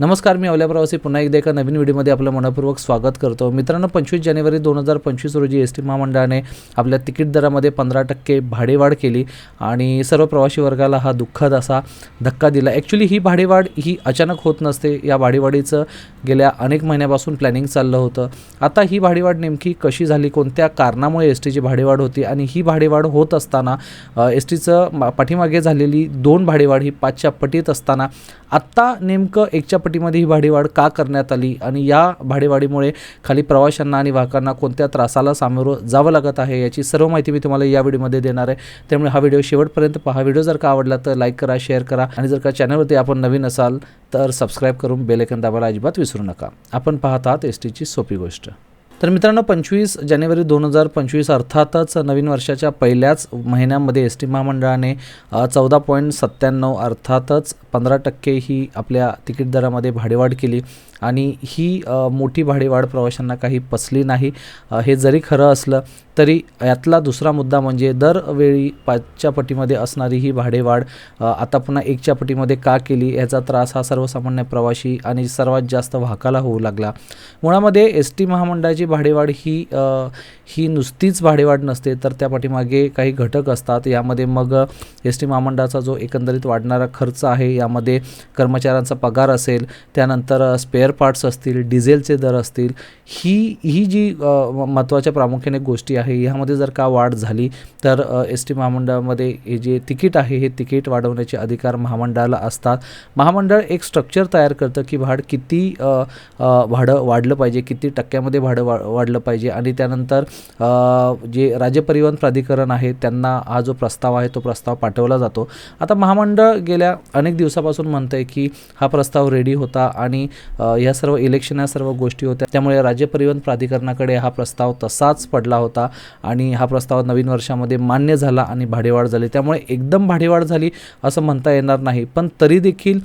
नमस्कार मी अवल्या प्रवासी. पुन्हा एकदा एका नवीन व्हिडिओमध्ये आपलं मनपूर्वक स्वागत करतो. मित्रांनो पंचवीस जानेवारी दोन हजार पंचवीस रोजी एस टी महामंडळाने आपल्या तिकीट दरामध्ये पंधरा टक्के भाडेवाढ केली आणि सर्व प्रवासी वर्गाला हा दुःखद असा धक्का दिला. ॲक्च्युली ही भाडेवाढ ही अचानक होत नसते. या भाडेवाढीचं गेल्या अनेक महिन्यापासून प्लॅनिंग चाललं होतं. आता ही भाडेवाढ नेमकी कशी झाली? कोणत्या कारणामुळे एस टीची भाडेवाढ होती? आणि ही भाडेवाढ होत असताना एस टीचं पाठीमागे झालेली दोन भाडेवाढ ही पाचच्या पटीत असताना आत्ता नेमकं एकच्या किनारपट्टीमध्ये ही भाडेवाढ का करण्यात आली? आणि या भाडेवाढीमुळे खाली प्रवाशांना आणि वाहकांना कोणत्या त्रासाला सामोरं जावं लागत आहे याची सर्व माहिती मी तुम्हाला या व्हिडिओमध्ये देणार आहे. त्यामुळे हा व्हिडिओ शेवटपर्यंत पहा. व्हिडिओ जर का आवडला तर लाईक करा शेअर करा आणि जर का चॅनलवरती आपण नवीन असाल तर सबस्क्राईब करून बेलेकन दाबायला अजिबात विसरू नका. आपण पाहत आहात एस टीची सोपी गोष्ट. तर मित्रांनो पंचवीस जानेवारी दोन हजार पंचवीस अर्थातच नवीन वर्षाच्या पहिल्याच महिन्यामध्ये एस टी महामंडळाने चौदा पॉईंट सत्त्याण्णव अर्थातच पंधरा टक्के ही आपल्या तिकीट दरामध्ये भाडेवाढ केली. आणि ही मोठी भाडेवाढ प्रवाशांना काही पसली नाही. हे जरी खरं असलं तरी यातला दुसरा मुद्दा म्हणजे दरवेळी पाचच्या पटीमध्ये असणारी ही भाडेवाढ आता पुन्हा एकच्या पटीमध्ये का केली याचा त्रास हा सर्वसामान्य प्रवाशी आणि सर्वात जास्त वाहकाला होऊ लागला. मुळामध्ये एस टी महामंडळाची भाडेवाढ ही ही नुसतीच भाडेवाढ नसते तर त्या पाठीमागे काही घटक असतात. यामध्ये मग एस टी महामंडळाचा जो एकंदरीत वाढणारा खर्च आहे यामध्ये कर्मचाऱ्यांचा पगार असेल त्यानंतर स्पेअर पार्ट्स असतील डिझेलचे दर असतील ही ही जी महत्त्वाच्या प्रामुख्याने गोष्टी आहे ह्यामध्ये जर का वाढ झाली तर एस टी महामंडळामध्ये हे जे तिकीट आहे हे तिकीट वाढवण्याचे अधिकार महामंडळाला असतात. महामंडळ एक स्ट्रक्चर तयार करतं की भाड किती भाडं वाढलं पाहिजे किती टक्क्यामध्ये भाडं वा वाढलं पाहिजे. आणि त्यानंतर जे राज्य परिवहन प्राधिकरण आहे त्यांना हा जो प्रस्ताव आहे तो प्रस्ताव पाठवला जातो. आता महामंडळ गेल्या अनेक दिवसापासून म्हणतं आहे की हा प्रस्ताव रेडी होता आणि ह्या सर्व इलेक्शन या सर्व गोष्टी होत्या. त्यामुळे राज्य परिवहन प्राधिकरणाकडे हा प्रस्ताव तसाच पडला होता आणि हा प्रस्ताव नवीन वर्षामध्ये मान्य झाला आणि भाडेवाढ झाली. त्यामुळे एकदम भाडेवाढ झाली असं म्हणता येणार नाही. पण तरी देखील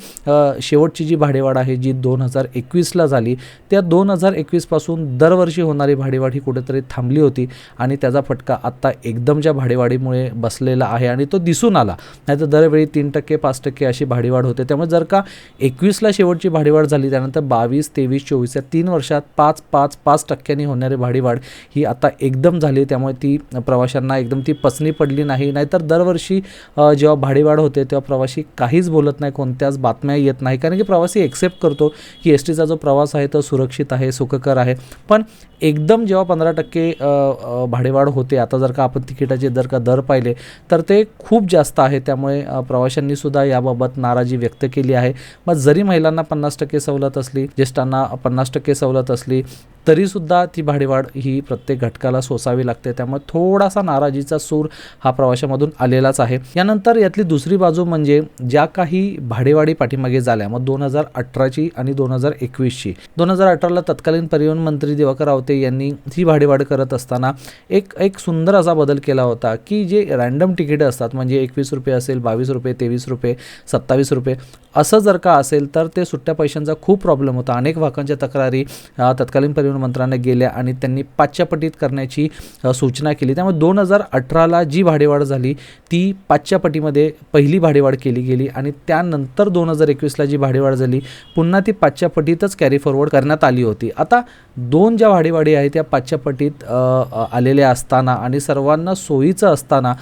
शेवटची जी भाडेवाढ आहे जी दोन हजार एकवीसला झाली त्या दोन हजार एकवीसपासून दरवर्षी होणारी भाडेवाढ ही कुठेतरी थांबली होती आणि त्याचा फटका आत्ता एकदमच्या भाडेवाढीमुळे बसलेला आहे आणि तो दिसून आला. नाहीतर दरवेळी तीन टक्के पाच टक्के अशी भाडेवाढ होते. त्यामुळे जर का एकवीसला शेवटची भाडेवाढ झाली त्यानंतर बावीस तेवीस चोवीस या तीन वर्षात पाच पाच पाच टक्क्यांनी होणारी भाडेवाढ ही आता एकदम झाली. त्यामुळे ती प्रवाशांना एकदम ती पसनी पडली नाही. नाहीतर दरवर्षी जेव्हा भाडेवाढ होते तेव्हा प्रवासी काहीच बोलत नाही कोणत्याच बातम्या येत नाही. कारण की प्रवासी एक्सेप्ट करतो की एस टीचा जो प्रवास आहे तो सुरक्षित आहे सुखकर आहे. पण एकदम जेव्हा पंधरा टक्के भाडेवाढ होते आता जर का आपण तिकिटाचे जर का दर पाहिले तर ते खूप जास्त आहे. त्यामुळे प्रवाशांनीसुद्धा याबाबत नाराजी व्यक्त केली आहे. मग जरी महिलांना पन्नास टक्के सवलत असली ज्येष्ठांना पन्नास टक्के सवलत असली तरीसुद्धा ती भाडेवाढ ही प्रत्येक घटकाला सोसावी लागते. त्यामुळे थोडासा नाराजीचा सूर हा प्रवाशामधून आलेलाच आहे. यानंतर यातली दुसरी बाजू म्हणजे ज्या काही भाडेवाढी पाठीमागे झाल्या मग दोन हजार अठराची आणि दोन हजार एकवीसची. दोन हजार अठराला तत्कालीन परिवहन मंत्री दिवाकर रावते यांनी ही भाडेवाढ करत असताना एक एक सुंदर असा बदल केला होता की जे रॅन्डम तिकीटं असतात म्हणजे एकवीस रुपये असेल बावीस रुपये तेवीस रुपये सत्तावीस रुपये असं जर का असेल तर ते सुट्ट्या पैशांचा खूप प्रॉब्लेम होता. अनेक वाहकांच्या तक्रारी तत्कालीन परिवहन मंत्र्यांना गेल्या आणि त्यांनी पाचच्या पटीत करण्याची सूचना केली. त्यामुळे दोन हजार अठराला जी भाडेवाढ झाली ती पाचच्या पटीमध्ये पहिली भाडेवाढ केली गेली आणि त्यानंतर दोन हजार एकवीसला जी भाडेवाढ झाली पुन्हा ती पाचच्या पटीतच कॅरी फॉरवर्ड करण्यात आली होती. आता दोन ज्या वाडीवाडी आहेत त्या पाचशे पटीत आलेल्या असताना आणि सर्वांना सोयीचं असताना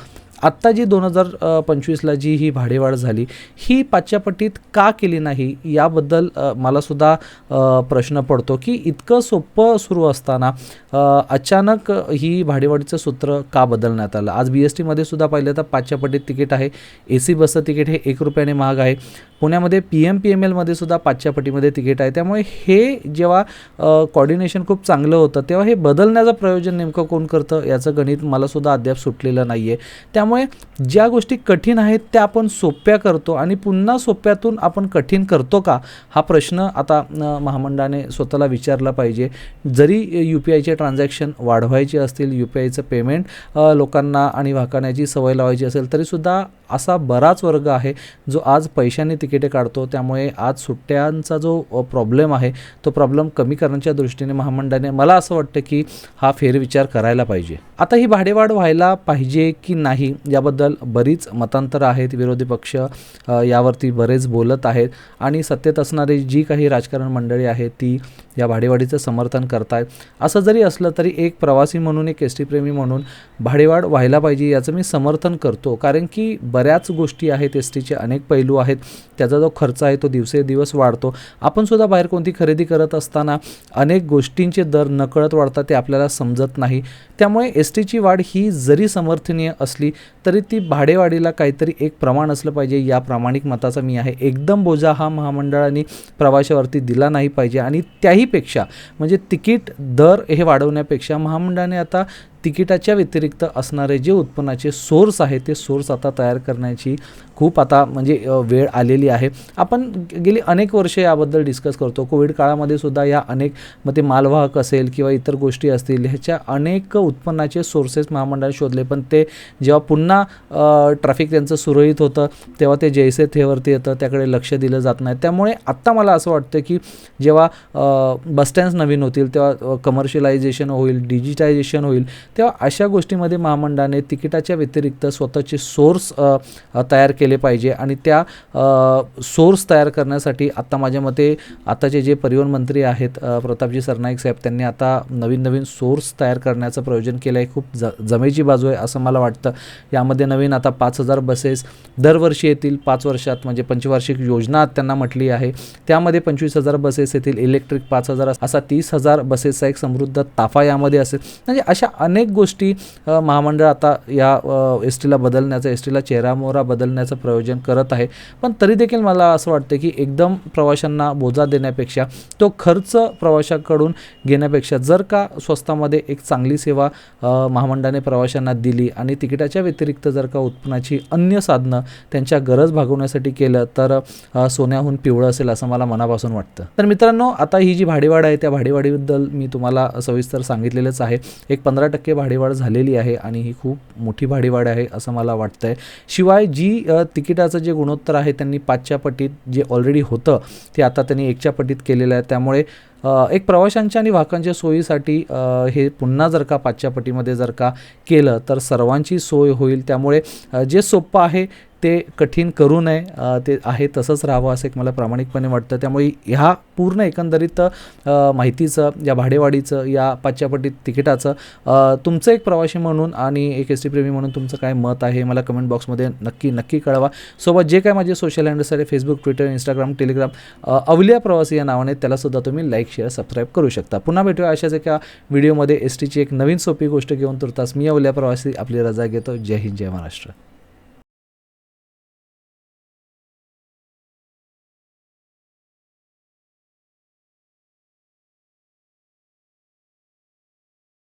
आत्ता जी दोन हजार पंचवीसला जी ही भाडेवाढ झाली ही पाचच्या पटीत का केली नाही याबद्दल मलासुद्धा मला सुद्धा प्रश्न पडतो की इतकं सोपं सुरू असताना अचानक ही भाडेवाढीचं सूत्र का बदलण्यात आलं? आज बी एस टीमध्ये सुद्धा पाहिलं तर पाचच्या पटीत तिकीट आहे ए सी बसचं तिकीट हे एक रुपयाने महाग आहे. पुण्यामध्ये पी एम पी एम एलमध्ये सुद्धा पाचच्या पटीमध्ये तिकीट आहे. त्यामुळे हे जेव्हा कॉर्डिनेशन खूप चांगलं होतं तेव्हा हे बदलण्याचं प्रयोजन नेमकं कोण करतं याचं गणित मलासुद्धा अद्याप सुटलेलं नाही आहे त्यामुळे त्यामुळे ज्या गोष्टी कठीण आहेत त्या आपण सोप्या करतो आणि पुन्हा सोप्यातून आपण कठीण करतो का? हा प्रश्न आता महामंडळाने स्वतःला विचारला पाहिजे. जरी यू पी आयचे ट्रान्झॅक्शन वाढवायचे असतील यू पी आयचं पेमेंट लोकांना आणि वाकण्याची सवय लावायची असेल तरीसुद्धा असा बराच वर्ग आहे जो आज पैशाने तिकिटे काढतो. त्यामुळे आज सुट्ट्यांचा जो प्रॉब्लेम आहे तो प्रॉब्लेम कमी करण्याच्या दृष्टीने महामंडळाने मला असं वाटतं की हा फेरविचार करायला पाहिजे. आता ही भाडेवाढ व्हायला पाहिजे की नाही? याबद्दल बरीच मतांतर आहेत विरोधी पक्ष यावरती बरेच बोलत आहेत आणि सत्तेत असणारी जी काही राजकारण मंडळी आहेत ती या भाडेवाढीचं समर्थन करतायत. असं जरी असलं तरी एक प्रवासी म्हणून एक एस टी प्रेमी म्हणून भाडेवाढ व्हायला पाहिजे याचं मी समर्थन करतो. कारण की बऱ्याच गोष्टी आहेत एस टीचे अनेक पैलू आहेत त्याचा जो खर्च आहे तो दिवसेदिवस वाढतो. आपण सुद्धा बाहेर कोणती खरेदी करत असताना अनेक गोष्टींचे दर नकळत वाढतात ते आपल्याला समजत नाही. त्यामुळे एस टीची वाढ ही जरी समर्थनीय असली तरी ती भाडेवाढीला काहीतरी एक प्रमाण असलं पाहिजे. या प्रामाणिक मताचा मी आहे. एकदम बोजा हा महामंडळाने प्रवाशावरती दिला नाही पाहिजे. आणि त्याहीपेक्षा म्हणजे तिकीट दर हे वाढवण्यापेक्षा महामंडळाने आता तिकिटाच्या व्यतिरिक्त असणारे जे उत्पन्नाचे सोर्स आहे ते सोर्स आता तयार करण्याची खूप आता म्हणजे वेळ आलेली आहे. आपण गेली अनेक वर्षे याबद्दल डिस्कस करतो. कोविड काळामध्ये सुद्धा या अनेक मग ते मालवाहक असेल किंवा इतर गोष्टी असतील ह्याच्या अनेक उत्पन्नाचे सोर्सेस महामंडळाने शोधले. पण ते जेव्हा पुन्हा ट्रॅफिक त्यांचं सुरळीत होतं तेव्हा ते जैसे थेवरती येतं त्याकडे लक्ष दिलं जात नाही. त्यामुळे आत्ता मला असं वाटतं की जेव्हा बसस्टँड्स नवीन होतील तेव्हा कमर्शियलायझेशन होईल डिजिटायझेशन होईल तेव्हा अशा गोष्टीमध्ये महामंडळाने तिकिटाच्या व्यतिरिक्त स्वतःचे सोर्स तयार केले पाहिजे आणि त्या सोर्स तयार करण्यासाठी आत्ता माझ्या मते आताचे जे परिवहन मंत्री आहेत प्रतापजी सरनाईक साहेब त्यांनी आता नवीन नवीन सोर्स तयार करण्याचं प्रयोजन केलं आहे खूप ज जमेची बाजू आहे असं मला वाटतं. यामध्ये नवीन आता पाच हजार बसेस दरवर्षी येतील. पाच वर्षात म्हणजे पंचवार्षिक योजना त्यांना म्हटली आहे. त्यामध्ये पंचवीस हजार बसेस येतील. इलेक्ट्रिक पाच हजार असा तीस हजार बसेसचा एक समृद्ध ताफा यामध्ये असेल. म्हणजे अशा अनेक अनेक गोष्टी महामंडळ आता या एस टीला बदलण्याचं एस टीला चेहरामोहरा बदलण्याचं प्रयोजन करत आहे. पण तरी देखील मला असं वाटतं की एकदम प्रवाशांना बोजा देण्यापेक्षा तो खर्च प्रवाशाकडून घेण्यापेक्षा जर का स्वस्तामध्ये एक चांगली सेवा महामंडळाने प्रवाशांना दिली आणि तिकिटाच्या व्यतिरिक्त जर का उत्पन्नाची अन्य साधनं त्यांच्या गरज भागवण्यासाठी केलं तर सोन्याहून पिवळं असेल असं मला मनापासून वाटतं. तर मित्रांनो आता ही जी भाडेवाढ आहे त्या भाडेवाढीबद्दल मी तुम्हाला सविस्तर सांगितलेलंच आहे. एक पंधरा टक्के भाडेवाढ झालेली आहे आणि ही खूप मोठी भाडेवाढ आहे असं मला वाटतं आहे शिवाय जी तिकिटाचं जे गुणोत्तर आहे त्यांनी पाचच्या पटीत जे ऑलरेडी होतं ते आता त्यांनी एकच्या पटीत केलेलं आहे. त्यामुळे एक प्रवाशांच्या आणि वाहकांच्या सोयीसाठी हे पुन्हा जर का पाचच्या पटीमध्ये जर का केलं तर सर्वांची सोय होईल. त्यामुळे जे सोपं आहे ते कठीण करू नये ते आहे तसंच राहावं असं एक मला प्रामाणिकपणे वाटतं. त्यामुळे ह्या पूर्ण एकंदरीत माहितीचं या भाडेवाढीचं या पाचच्यापटीत तिकिटाचं तुमचं एक प्रवासी म्हणून आणि एक एस टी प्रेमी म्हणून तुमचं काय मत आहे मला कमेंट बॉक्समध्ये नक्की नक्की कळवा. सोबत जे काय माझे सोशल हँडल्स आहे फेसबुक ट्विटर इंस्टाग्राम टेलिग्राम अवलिया प्रवासी या नावाने त्यालासुद्धा तुम्ही लाईक शेअर सबस्क्राईब करू शकता. पुन्हा भेटूया अशाच एका व्हिडिओमध्ये एस टीची एक नवीन सोपी गोष्ट घेऊन तुरतास मी अवल्या प्रवासी आपली रजा घेतो. जय हिंद जय महाराष्ट्र.